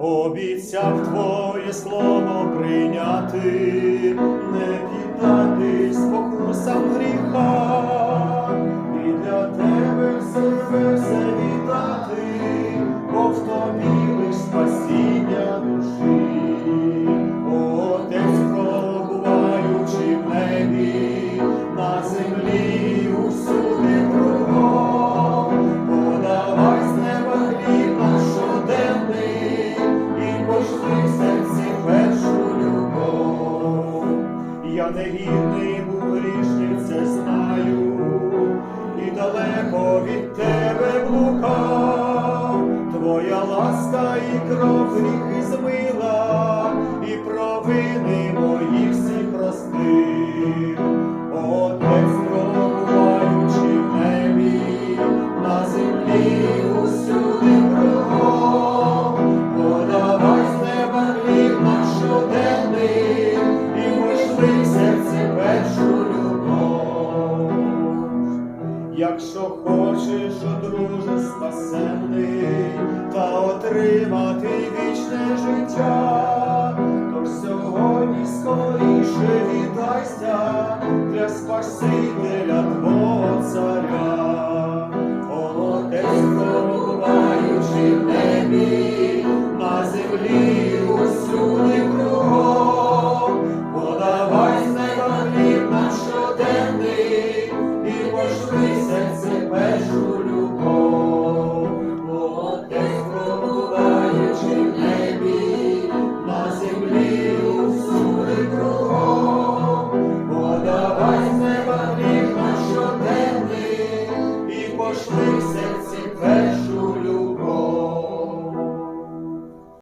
обіцяв твоє слово прийняти. я невірний був грішник, знаю, і далеко від тебе блукав, твоя ласка і кров гріхи змила. якщо хочеш друже спасений та отримати вічне життя, то сьогодні скоріше віддайся для спасителя твого царя, Отець, здобуваючи в небі.